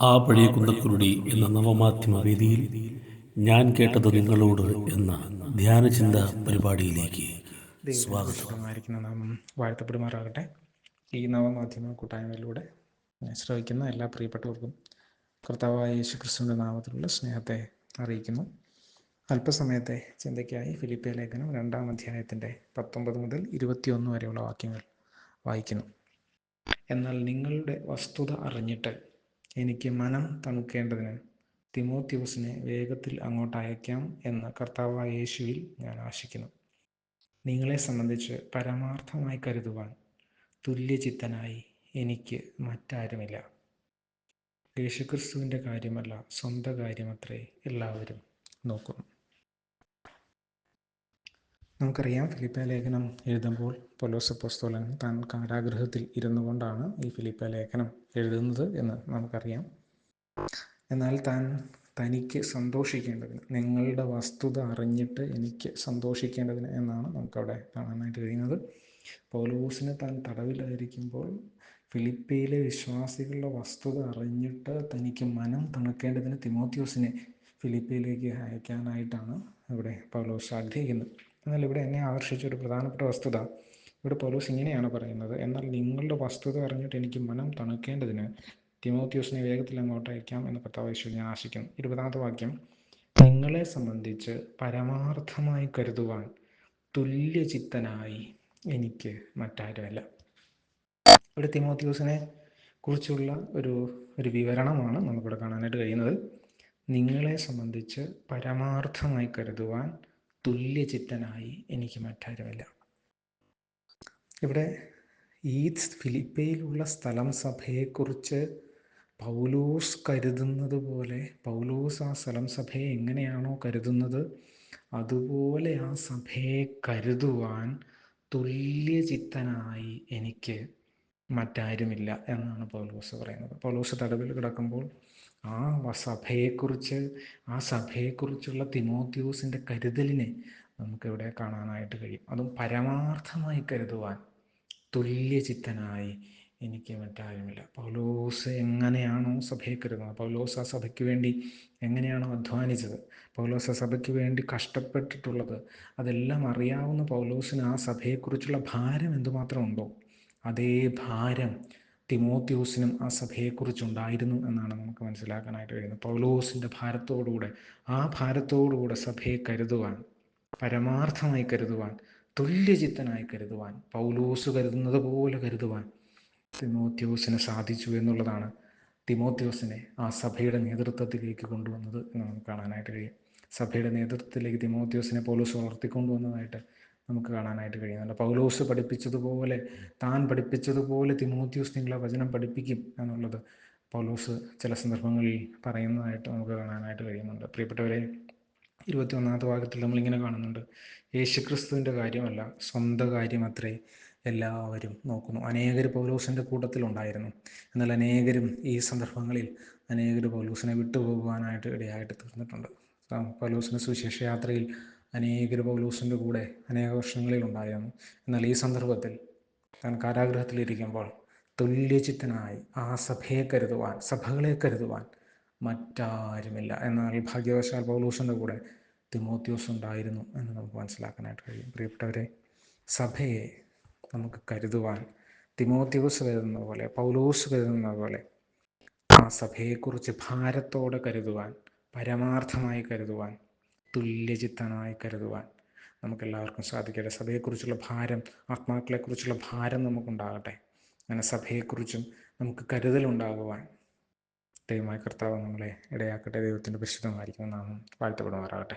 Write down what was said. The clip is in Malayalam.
ആ പഴയ കുന്തക്കുരുടി എന്ന നവമാധ്യമ വേദിയിൽ ഞാൻ കേട്ടത് നിങ്ങളോട് എന്ന ധ്യാനചിന്ത പരിപാടിയിലേക്ക് സ്വാഗതം. വാഴ്ത്തപ്പെടുമാറാകട്ടെ. ഈ നവമാധ്യമ കൂട്ടായ്മയിലൂടെ ശ്രവിക്കുന്ന എല്ലാ പ്രിയപ്പെട്ടവർക്കും കർത്താവായ യേശു ക്രിസ്തുവിന്റെ നാമത്തിലുള്ള സ്നേഹത്തെ അറിയിക്കുന്നു. അല്പസമയത്തെ ചിന്തയ്ക്കായി ഫിലിപ്പിയ ലേഖനം രണ്ടാം അധ്യായത്തിന്റെ പത്തൊമ്പത് മുതൽ ഇരുപത്തിയൊന്ന് വരെയുള്ള വാക്യങ്ങൾ വായിക്കുന്നു. എന്നാൽ നിങ്ങളുടെ വസ്തുത അറിഞ്ഞിട്ട് എനിക്ക് മനം തണുക്കേണ്ടതിന് തിമോത്യൂസിനെ വേഗത്തിൽ അങ്ങോട്ട് അയക്കാം എന്ന് കർത്താവായ യേശുവിൽ ഞാൻ ആശിക്കുന്നു. നിങ്ങളെ സംബന്ധിച്ച് പരമാർത്ഥമായി കരുതുവാൻ തുല്യചിത്തനായി എനിക്ക് മറ്റാരുമില്ല. യേശുക്രിസ്തുവിന്റെ കാര്യമല്ല സ്വന്തം കാര്യമത്രേ എല്ലാവരും നോക്കുന്നു. നമുക്കറിയാം ഫിലിപ്പ ലേഖനം എഴുതുമ്പോൾ പൊലോസ് അപ്പോസ്തോലൻ താൻ കാരാഗൃഹത്തിൽ ഇരുന്നു കൊണ്ടാണ് ഈ ഫിലിപ്പ ലേഖനം എഴുതുന്നത് എന്ന് നമുക്കറിയാം. എന്നാൽ താൻ തനിക്ക് സന്തോഷിക്കേണ്ടതിന് നിങ്ങളുടെ വസ്തുത അറിഞ്ഞിട്ട് എനിക്ക് സന്തോഷിക്കേണ്ടതിന് എന്നാണ് നമുക്കവിടെ കാണാനായിട്ട് കഴിയുന്നത്. പൗലോസിന് താൻ തടവിലായിരിക്കുമ്പോൾ ഫിലിപ്പയിലെ വിശ്വാസികളുടെ വസ്തുത അറിഞ്ഞിട്ട് തനിക്ക് മനം തണുക്കേണ്ടതിന് തിമോത്യോസിനെ ഫിലിപ്പയിലേക്ക് അയക്കാനായിട്ടാണ് ഇവിടെ പൗലോസ് ആഗ്രഹിക്കുന്നത്. എന്നാൽ ഇവിടെ എന്നെ ആകർഷിച്ച ഒരു പ്രധാനപ്പെട്ട വസ്തുത ഇവിടെ പൗലോസ് ഇങ്ങനെയാണ് പറയുന്നത്. എന്നാൽ നിങ്ങളുടെ വസ്തുത അറിഞ്ഞിട്ട് എനിക്ക് മനം തണുക്കേണ്ടതിന് തിമോത്യോസിനെ വേഗത്തിൽ അങ്ങോട്ട് അയക്കാം എന്ന് കർത്താവേശ്വർ ഞാൻ ആശിക്കുന്നു. ഇരുപതാമത്തെ വാക്യം. നിങ്ങളെ സംബന്ധിച്ച് പരമാർത്ഥമായി കരുതുവാൻ തുല്യചിത്തനായി എനിക്ക് മറ്റാരുമല്ല. ഇവിടെ തിമോത്യോസിനെ കുറിച്ചുള്ള ഒരു ഒരു വിവരണമാണ് നമുക്കിവിടെ കാണാനായിട്ട് കഴിയുന്നത്. നിങ്ങളെ സംബന്ധിച്ച് പരമാർത്ഥമായി കരുതുവാൻ തുല്യചിത്തനായി എനിക്ക് മറ്റാരുമല്ല. ഇവിടെ ഈ ഫിലിപ്പയിലുള്ള സ്ഥലം സഭയെക്കുറിച്ച് പൗലോസ് കരുതുന്നത് പോലെ പൗലോസ് ആ സ്ഥലം സഭയെ എങ്ങനെയാണോ കരുതുന്നത് അതുപോലെ ആ സഭയെ കരുതുവാൻ തുല്യചിത്തനായി എനിക്ക് മറ്റാരുമില്ല എന്നാണ് പൗലോസ് പറയുന്നത്. പൗലോസ് തടവിൽ കിടക്കുമ്പോൾ ആ സഭയെക്കുറിച്ച് ആ സഭയെക്കുറിച്ചുള്ള തിമോത്യൂസിന്റെ കരുതലിനെ നമുക്കിവിടെ കാണാനായിട്ട് കഴിയും. അതും പരമാർത്ഥമായി കരുതുവാൻ തുല്യചിത്തനായി എനിക്ക് മറ്റാരുമില്ല. പൗലോസ് എങ്ങനെയാണോ സഭയെ കരുതുന്നത് പൗലോസ് ആ സഭയ്ക്ക് വേണ്ടി എങ്ങനെയാണോ അധ്വാനിച്ചത് പൗലോസ് ആ സഭയ്ക്ക് വേണ്ടി കഷ്ടപ്പെട്ടിട്ടുള്ളത് അതെല്ലാം അറിയാവുന്ന പൗലോസിന് ആ സഭയെക്കുറിച്ചുള്ള ഭാരം എന്തുമാത്രം ഉണ്ടോ അതേ ഭാരം തിമോത്യൂസിനും ആ സഭയെക്കുറിച്ചുണ്ടായിരുന്നു എന്നാണ് നമുക്ക് മനസ്സിലാക്കാനായിട്ട് കഴിയുന്നത്. പൗലോസിന്റെ ഭാരത്തോടുകൂടെ ആ ഭാരത്തോടുകൂടെ സഭയെ കരുതുവാൻ പരമാർത്ഥമായി കരുതുവാൻ തുല്യചിത്തനായി കരുതുവാൻ പൗലോസ് കരുതുന്നത് പോലെ കരുതുവാൻ തിമോത്യോസിന് സാധിച്ചു എന്നുള്ളതാണ് തിമോത്യോസിനെ ആ സഭയുടെ നേതൃത്വത്തിലേക്ക് കൊണ്ടുവന്നത് എന്ന് നമുക്ക് കാണാനായിട്ട് കഴിയും. സഭയുടെ നേതൃത്വത്തിലേക്ക് തിമോത്യോസിനെ പൗലോസ് വളർത്തിക്കൊണ്ടുവന്നതായിട്ട് നമുക്ക് കാണാനായിട്ട് കഴിയുന്നുണ്ട് പൗലോസ് പഠിപ്പിച്ചതുപോലെ താൻ പഠിപ്പിച്ചതുപോലെ തിമോത്യൂസ് നിങ്ങളെ വചനം പഠിപ്പിക്കും എന്നുള്ളത് പൗലോസ് ചില സന്ദർഭങ്ങളിൽ പറയുന്നതായിട്ട് നമുക്ക് കാണാനായിട്ട് കഴിയുന്നുണ്ട്. പ്രിയപ്പെട്ടവരെ ഇരുപത്തി ഒന്നാമത്തെ ഭാഗത്തിൽ നമ്മളിങ്ങനെ കാണുന്നുണ്ട്. യേശുക്രിസ്തുവിന്റെ കാര്യമല്ല സ്വന്തം കാര്യം അത്രേ എല്ലാവരും നോക്കുന്നു. അനേകർ പൗലോസിന്റെ കൂട്ടത്തിലുണ്ടായിരുന്നു. എന്നാൽ അനേകരും ഈ സന്ദർഭങ്ങളിൽ അനേകർ പൗലോസിനെ വിട്ടുപോകുവാനായിട്ട് ഇടയായിട്ട് തീർന്നിട്ടുണ്ട്. പൗലോസിന്റെ സുവിശേഷ യാത്രയിൽ അനേകർ പൗലോസിന്റെ കൂടെ അനേക വർഷങ്ങളിൽ ഉണ്ടായിരുന്നു എന്നാൽ ഈ സന്ദർഭത്തിൽ താൻ കാരാഗ്രഹത്തിലിരിക്കുമ്പോൾ തുല്യചിത്തനായി ആ സഭയെ കരുതുവാൻ സഭകളെ കരുതുവാൻ മറ്റാരുമില്ല. എന്നാൽ ഭാഗ്യവശാൽ പൗലൂസിന്റെ കൂടെ തിമോത്യോസ് ഉണ്ടായിരുന്നു എന്ന് നമുക്ക് മനസ്സിലാക്കാനായിട്ട് കഴിയും. പ്രിയപ്പെട്ടവരെ സഭയെ നമുക്ക് കരുതുവാൻ തിമോത്യോസ് കരുതുന്ന പോലെ പൗലോസ് കരുതുന്ന പോലെ ആ സഭയെക്കുറിച്ച് ഭാരത്തോടെ കരുതുവാൻ പരമാർത്ഥമായി കരുതുവാൻ തുല്യചിത്തനായി കരുതുവാൻ നമുക്കെല്ലാവർക്കും സാധിക്കട്ടെ. സഭയെക്കുറിച്ചുള്ള ഭാരം ആത്മാക്കളെക്കുറിച്ചുള്ള ഭാരം നമുക്കുണ്ടാകട്ടെ. അങ്ങനെ സഭയെക്കുറിച്ചും നമുക്ക് കരുതലുണ്ടാകുവാൻ ദൈവമായ കർത്താവ് നമ്മളെ ഇടയാക്കട്ടെ. ദൈവത്തിന്റെ പരിശുദ്ധമായിരിക്കുന്ന നാമം വാഴ്ത്തപ്പെടുമാറാകട്ടെ.